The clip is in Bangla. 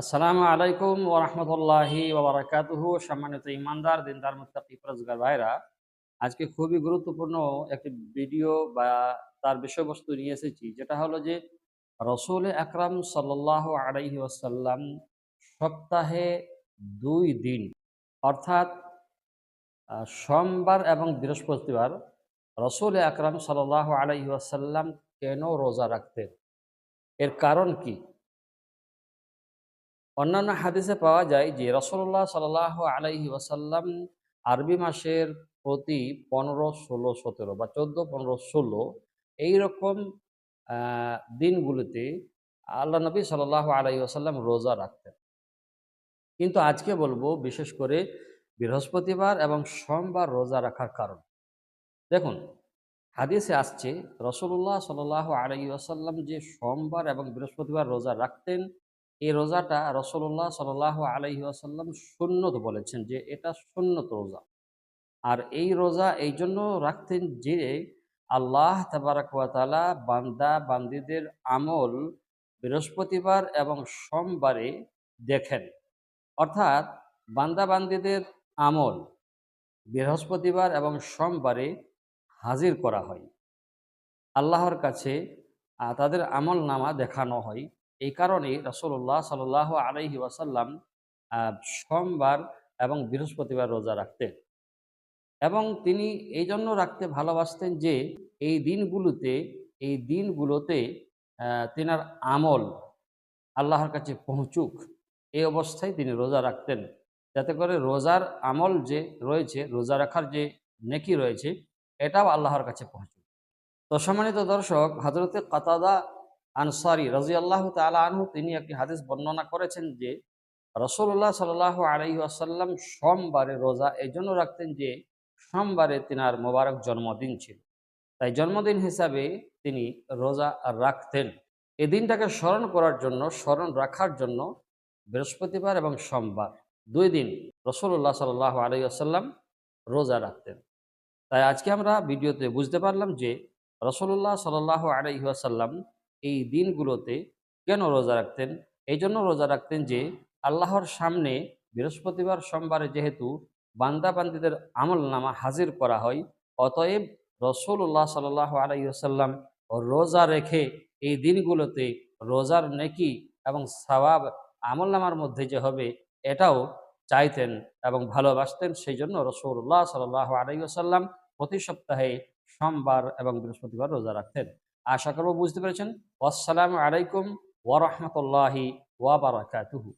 আসসালামু আলাইকুম ওরহমতুল্লাহি ওবরাকাতুহু সম্মানিত ইমানদার দিনদার, মুত্তাকি, ফরজগার ভাইরা। আজকে খুবই গুরুত্বপূর্ণ একটি ভিডিও বা তার বিষয়বস্তু নিয়ে এসেছি, যেটা হলো যে রসুল আকরাম সাল্লাহ আলাইহি ওয়াসাল্লাম সপ্তাহে দুই দিন, অর্থাৎ সোমবার এবং বৃহস্পতিবার রসুল আকরাম সাল্লাহ আলাইহি ওয়াসাল্লাম কেন রোজা রাখতেন? এর কারণ কি? অন্যান্য হাদিসে পাওয়া যায় যে রসল্লাহ সাল আলাইহি ওয়াসাল্লাম আরবি মাসের প্রতি পনেরো, ষোলো, সতেরো বা চোদ্দ, পনেরো, ষোলো এইরকম দিনগুলিতে আল্লাহ নবী সাল্লাহ আলাইহি ওয়াসাল্লাম রোজা রাখতেন। কিন্তু আজকে বলব বিশেষ করে বৃহস্পতিবার এবং সোমবার রোজা রাখার কারণ। দেখুন, হাদিসে আসছে রসুল্লাহ সাল আলাইহি ওয়াসাল্লাম যে সোমবার এবং বৃহস্পতিবার রোজা রাখতেন এই রোজাটা রসল্লাহ সাল আলাইহি আসাল্লাম সুন্নত বলেছেন যে এটা সুন্নত রোজা। আর এই রোজা এই জন্য রাখতেন যে আল্লাহ তাবারাকালা বান্দা, বান্দিদের আমল বৃহস্পতিবার এবং সোমবারে দেখেন। অর্থাৎ বান্দা, বান্দিদের আমল বৃহস্পতিবার এবং সোমবারে হাজির করা হয়। আল্লাহর কাছে তাদের আমল নামা দেখানো হয়। এই কারণে রসল্লাহ সাল আলাইহি ওয়াসাল্লাম সোমবার এবং বৃহস্পতিবার রোজা রাখতেন। এবং তিনি এই জন্য রাখতে ভালোবাসতেন যে, এই দিনগুলোতে এই দিনগুলোতে তেনার আমল আল্লাহর কাছে পৌঁছুক। এই অবস্থায় তিনি রোজা রাখতেন। যাতে করে রোজার আমল যে রয়েছে, রোজা রাখার যে নেকি রয়েছে, এটাও আল্লাহর কাছে পৌঁছুক। তো সম্মানিত দর্শক হজরতে কাতাদা আনসারি রাজি আল্লাহ তালা আনহু, তিনি একটি হাদিস বর্ণনা করেছেন যে রসুল্লাহ সাল আলাইহি আসাল্লাম সোমবারে রোজা এই জন্য রাখতেন যে, সোমবারে তিনার মোবারক জন্মদিন ছিল। তাই জন্মদিন হিসাবে তিনি রোজা রাখতেন। এই দিনটাকে স্মরণ করার জন্য, স্মরণ রাখার জন্য বৃহস্পতিবার এবং সোমবার দুই দিন রসুল্লাহ সাল আলাই আসাল্লাম রোজা রাখতেন। তাই আজকে আমরা ভিডিওতে বুঝতে পারলাম যে রসুল্লাহ সাল আলাইহি আসাল্লাম এই দিনগুলোতে কেন রোজা রাখতেন? এই জন্য রোজা রাখতেন যে, আল্লাহর সামনে বৃহস্পতিবার, সোমবারে যেহেতু বান্দা বান্দিদের আমল নামা হাজির করা হয়, অতএব রসুল্লাহ সাল আলাইসাল্লাম রোজা রেখে এই দিনগুলোতে রোজার নেকি এবং সওয়াব আমল নামার মধ্যে যে হবে, এটাও চাইতেন এবং ভালোবাসতেন। সেই জন্য রসুল্লাহ সাল আলাইসাল্লাম প্রতি সপ্তাহে সোমবার এবং বৃহস্পতিবার রোজা রাখতেন। আশা করব বুঝতে পেরেছেন। আসসালামু আলাইকুম ওরহমতুল্লাহি ওয়াবারাকাতুহু